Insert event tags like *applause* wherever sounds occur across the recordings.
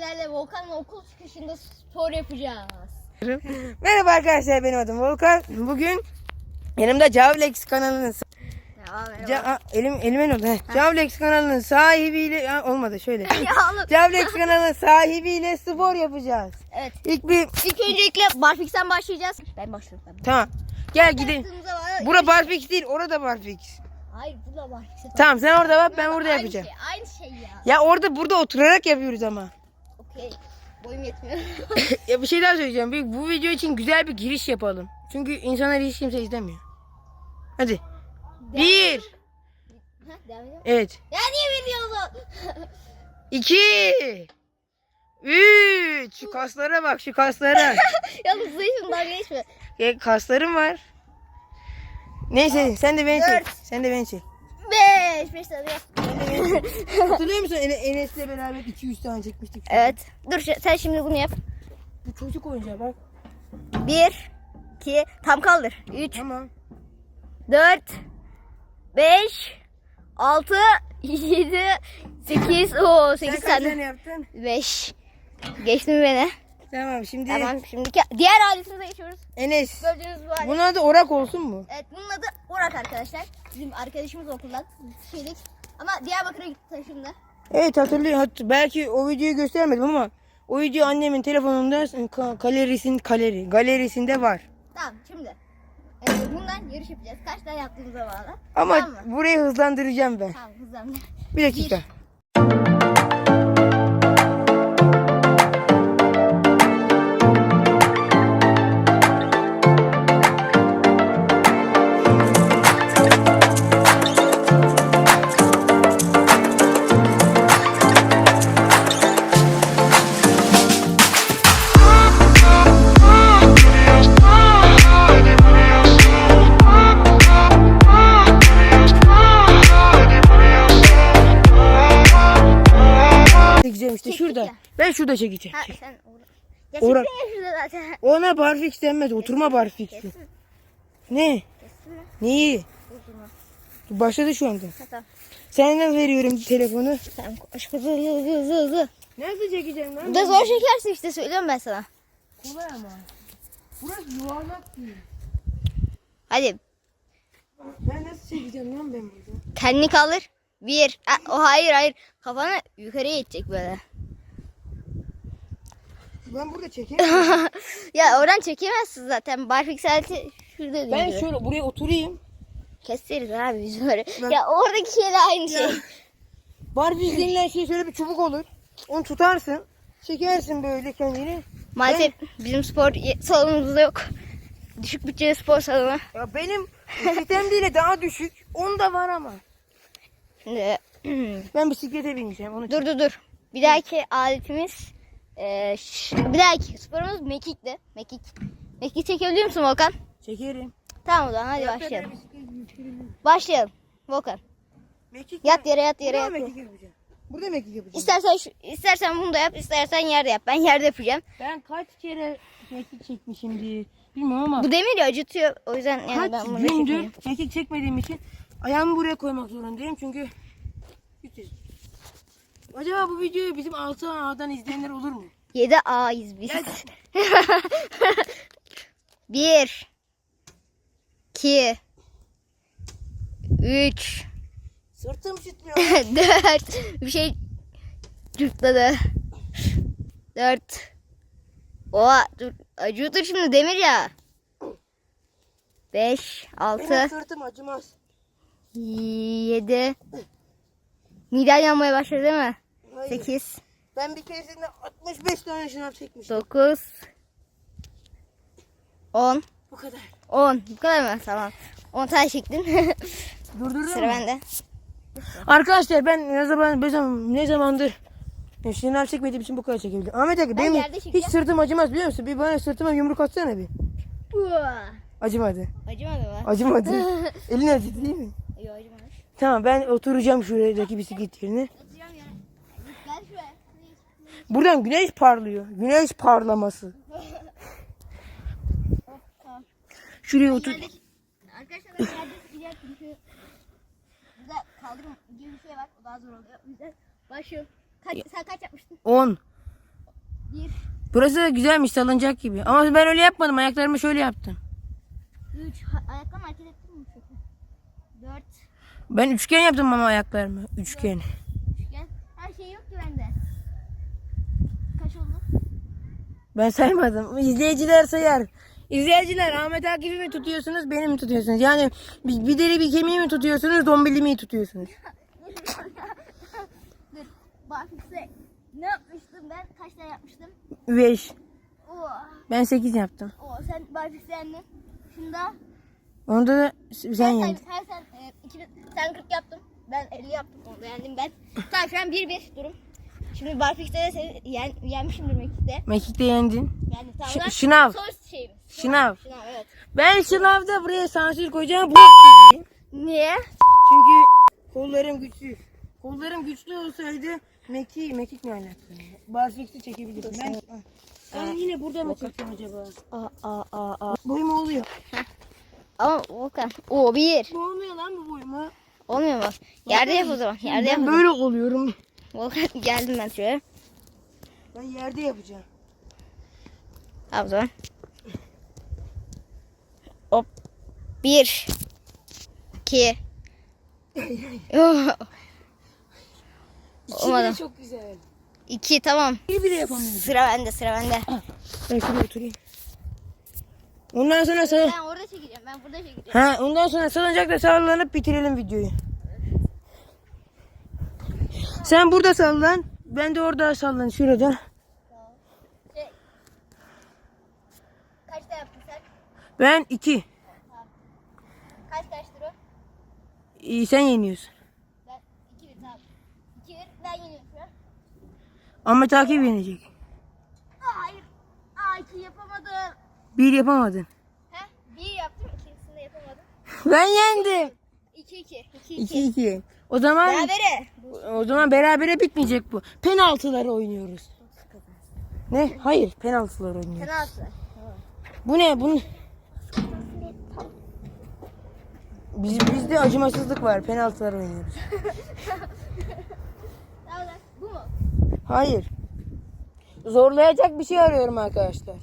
sizlerle Volkan'la okul çıkışında spor yapacağız. *laughs* Merhaba arkadaşlar benim adım Volkan. Bugün yanımda Cavlex kanalının Ca- elim elime ne oldu? Heh. Cavlex kanalının sahibiyle Ha, olmadı şöyle. *laughs* Cavlex kanalının sahibiyle spor yapacağız. Evet. İlk bir İlk öncelikle Barfix'ten başlayacağız. Ben başlıyorum. Ben tamam. Gel gidelim. Var- Bura barfix değil, orada barfix. Hayır burada Barfix'e. Tamam sen orada bak ben burada Aynı yapacağım. Şey, aynı şey ya. Ya orada burada oturarak yapıyoruz ama. Okey. Boyum yetmiyor. *laughs* ya bir şey daha söyleyeceğim. Bir- Bu video için güzel bir giriş yapalım. Çünkü insanlar hiç kimse izlemiyor. Hadi. Bir. Ha, devam. Evet. Ya niye veriyorsun? 2 3 Şu kaslara bak şu kaslara. *laughs* Yalnız zayıfım dalga geçme. ya, kaslarım var. Neyse sen de beni çek. Dört. Sen de beni çek. Beş. Beş tane yap. Hatırlıyor musun Ene- Enes'le beraber 200 tane çekmiştik. Evet. Dur sen şimdi bunu yap. Bu çocuk oyuncağı bak. Bir. iki, Tam kaldır. Üç. Tamam. 4 5 6 7 8 o 8 Sen kaç tane tane. yaptın? 5 Geçtin beni. Tamam şimdi Tamam şimdi diğer aletimize geçiyoruz. Enes. Gördüğünüz bu alet. Bunun adı orak olsun mu? Evet bunun adı Orak arkadaşlar. Bizim arkadaşımız okuldan. Şeydik. Ama Diyarbakır'a gitti taşındı. Evet hatırlıyorum. Hat- belki o videoyu göstermedim ama o video annemin telefonunda ka- galerisin galeri galerisinde var. Tamam şimdi. e, bundan yarış yapacağız. Kaç tane yaptığımıza bağlı. Ama Tamam mı? burayı hızlandıracağım ben. Tamam hızlandı. Bir dakika. Çekeceğim Ben şurada çekeceğim. Ha sen Orak. Ya Orak. çektin ya şurada zaten. Ona barfix denmez. Oturma barfix'i. Kesin. Ne? Kesin mi? Neyi? Oturma. Başladı şu anda. Ha, Tamam. Senden veriyorum telefonu. Tamam koş hızlı hızlı hızlı hızlı. Nerede çekeceğim lan? Burada zor çekersin işte söylüyorum ben sana. Kolay ama. Burası yuvarlak değil. Hadi Ben nasıl çekeceğim lan ben burada? kendini kaldır. Bir. Ha, o hayır hayır. Kafanı yukarıya itecek böyle. Ben burada çekerim. *laughs* ya oradan çekemezsin zaten. Barfix aleti şurada ben dönüyor. şöyle buraya oturayım. Keseriz abi biz. Ben- Ya oradaki şeyle aynı şey. Barfix denilen şey şöyle bir çubuk olur. Onu tutarsın. Çekersin böyle kendini. Maalesef bizim spor salonumuzda yok. Düşük bütçeli spor salonu. Ya benim sistemdiyle daha düşük. Onda var ama. Şimdi *clears throat* Ben bisiklete bineceğim. Onu dur dur dur. Bir dahaki aletimiz e, ş- bir dahaki sporumuz mekikti. Mekik. Mekik çekebiliyor musun Volkan? çekerim. Tamam o zaman hadi başlayalım. Başlayalım. Volkan. Mekik Yat yere yat yere Burada yat. mekik yapacağım. Burada mekik yapacağım. İstersen şu, istersen bunu da yap, istersen yerde yap. Ben yerde yapacağım. Ben kaç kere mekik çekmişimdir. Bilmiyorum ama Bu demir ya acıtıyor. O yüzden yani kaç ben bunu gündür mekik çekmediğim için ayağımı buraya koymak zorundayım çünkü Bitti. Acaba bu videoyu bizim 6 A'dan izleyenler olur mu? *laughs* 7 A'yız biz. Gel. *laughs* Bir. iki, Üç. Sırtım şişmiyor. *laughs* Dört. Bir şey cırtladı. Dört. Oha dur. Acıyordur şimdi demir ya. Beş. Benim Altı. sırtım acımaz. Yedi. Miden yanmaya başladı değil mi? Hayır. Sekiz. Ben bir keresinde 65 tane şınav çekmiştim. Dokuz. On. Bu kadar. On. Bu kadar mı? Tamam. On tane çektin. *laughs* Durdurdun Sıra mu? bende. Arkadaşlar ben ne zaman ne zaman ne zamandır şınav çekmediğim için bu kadar çekebiliyorum. Ahmet abi benim yerde hiç çekeceğim. sırtım acımaz biliyor musun? Bir bana sırtıma yumruk atsana bir. Acımadı. Acımadı mı? Acımadı. *laughs* Elin acıdı değil mi? Yok acımadı. Tamam ben oturacağım şuradaki bisiklet yerine. Buradan güneş parlıyor. Güneş parlaması. Şuraya otur. Arkadaşlar ben yerde sıkacağım çünkü burada kaldırım gibi bir var. O daha zor oluyor. O yüzden başlıyorum. Kaç, sen kaç yapmıştın? 10. Bir, Burası da güzelmiş salınacak gibi. Ama ben öyle yapmadım. Ayaklarımı şöyle yaptım. üç. Ha, ayaklarımı hareket ettin mi? Çok iyi. Dört. Ben üçgen yaptım ama ayaklarımı. Üçgen. Üçgen. Her şey yok ki bende. Kaç oldu? Ben saymadım. İzleyiciler sayar. İzleyiciler Ahmet Akif'i mi tutuyorsunuz beni mi tutuyorsunuz? Yani bir, bir deri bir kemiği mi tutuyorsunuz dombili mi tutuyorsunuz? *laughs* Dur. Bak size. Ne yapmıştım ben? Kaç tane yapmıştım? 5. Oo. Ben 8 yaptım. Oo sen barfix yendin. Şunda Onda da sen sen, yendin. her sen, e, iki, sen 40 yaptın. Ben 50 yaptım. Onu yendim ben. Tamam şu an 1-1 durum. Şimdi barfix'te de seni yen, yenmişimdir mekikte. Mekik'te yendin. Yani tamam. Ş- şınav. Son şeyim. Şınav. Şınav evet. Ben sınavda buraya sansür koyacağım. Bu dedi. Niye? Çünkü kollarım güçsüz. Kollarım güçlü olsaydı Mekik, Mekik ne alakalı? Barfix'i çekebilirdim. Ben, ben yine burada mı çekeceğim acaba? Aa aa aa aa. Boyum oluyor. Ama Volkan. Oo bir. Bu olmuyor lan bu boyuma. Olmuyor mu? Yerde yap o zaman. Yerde yap. o Ben zaman. böyle oluyorum. Volkan geldim ben şöyle. Ben yerde yapacağım. Al o zaman. Hop. Bir. İki. İçi Olmadı. bile çok güzel. İki tamam. Bir bile yapamıyorum. Sıra bende sıra bende. Ben şuraya oturayım. Ondan sonra sal Ben çekeceğim. Ben burada çekeceğim. ha, ondan sonra salıncakla sallanıp bitirelim videoyu. Sen burada sallan. Ben de orada sallan şurada. Şey, kaçta yaptın sen? Ben iki. Kaç kaçtır o? İyi, sen yeniyorsun. Ben iki bir tamam. İki bir ben yeniyorum. Ama takip yenecek. Hayır. Aa iki yapamadım. Bir yapamadın. He? Bir yaptım ikincisini de yapamadım. Ben yendim. İki iki. İki iki. İki iki. O zaman Berabere. o zaman berabere bitmeyecek bu. Penaltıları oynuyoruz. Ne? Hayır, penaltılar oynuyoruz. Penaltı. Bu ne? Bu Biz, bizde acımasızlık var. Penaltılar oynuyoruz. Bu mu? Hayır. Zorlayacak bir şey arıyorum arkadaşlar.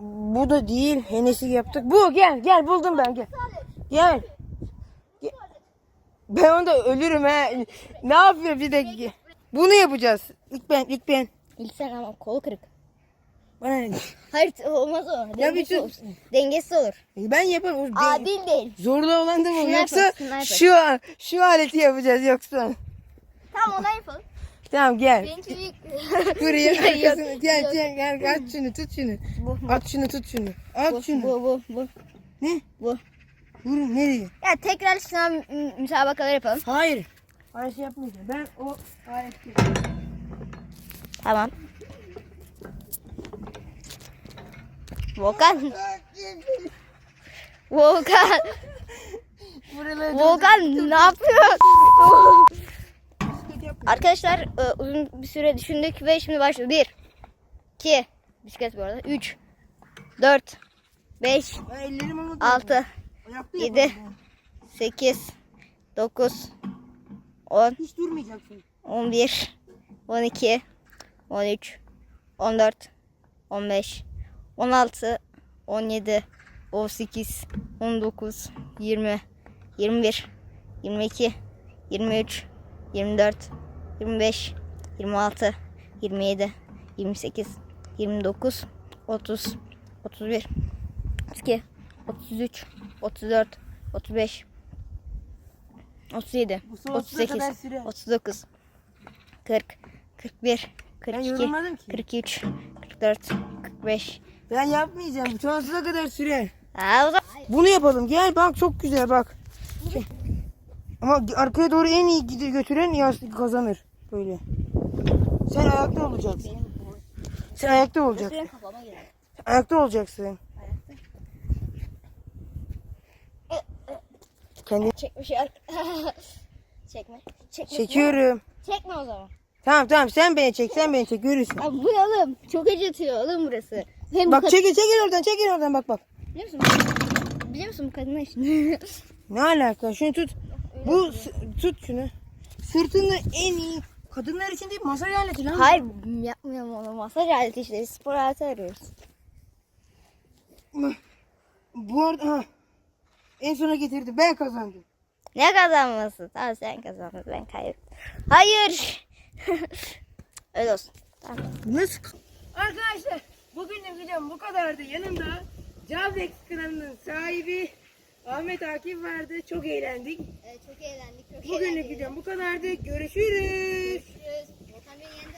Bu da değil. Henesi yaptık. Bu gel gel buldum ben gel. Gel. Gel. Ben onda ölürüm he. Ne yapıyor bir dakika. Bunu yapacağız. İlk ben ilk ben. İlk sen ama kolu kırık. Bana ne? Hayır olmaz o. Dengesiz olur. Dengesiz olur. Ben yaparım. Adil değil. Zorla olan da mı? Yoksa yapalım, şu şu aleti yapacağız yoksa. Tamam ondan yapalım. Tamam gel. Benimki *laughs* büyük. Buraya *laughs* Yok, arkasına gel gel gel at şunu tut şunu. At şunu tut şunu. At şunu. bu, bu, bu, Ne? bu. Vurun nereye? Ya tekrar sınav mü- müsabakaları yapalım. Hayır. Hayır şey yapmayacağım. Ben o aleti. Tamam. Volkan. Volkan. Volkan ne yapıyor? *laughs* Arkadaşlar e, uzun bir süre düşündük ve şimdi başlıyor. 1 2 bisiklet bu arada. 3 4 5 Ben ellerim ama 6 Ayakta yedi. yapacağım. 8 9 10 Hiç durmayacaksın. 11 12 13 14 15 16 17 18 19 20 21 22 23 24 25 26 27 28 29 30 31 32 33 34 35 37 Bu sonsuza 38 kadar sürer. 39 40 41 Ben 42 yorulmadım ki. 43 44 45 Ben yapmayacağım. Sonsuza kadar sürer. Aa, o zaman Bunu yapalım. Gel bak çok güzel bak. Ama arkaya doğru en iyi gidi götüren kazanır. Böyle. Sen ayakta olacaksın. Sen ayakta olacaksın. benim kafama geldi. Ayakta olacaksın. Kendi Çekme şey. *laughs* Çekme. Çekme. çekiyorum. Çekme o zaman. Tamam tamam sen beni çek sen beni çek görürsün. Abi bu ne oğlum? Çok acıtıyor oğlum burası. Hem bu Bak çekil çekil oradan çekil oradan bak bak. Biliyor musun? Biliyor musun bu kadın ne işin? *laughs* Ne alaka? Şunu tut. Bu s- tut şunu. Sırtında en iyi Kadınlar için değil masaj aleti lan. Hayır yapmıyorum onu. Masaj aleti işte. Spor aleti arıyoruz. Bu arada ha. En sona getirdi. Ben kazandım. Ne kazanması? Tamam sen kazandın. Ben kaybettim. Hayır. *laughs* Öyle olsun. Tamam. Nasıl? Arkadaşlar bugünlük videom bu kadardı. Yanımda Cavrex kanalının sahibi Ahmet Akif vardı. Çok eğlendik. çok eğlendik. Çok Bugünlük videom bu kadardı. Görüşürüz. Görüşürüz.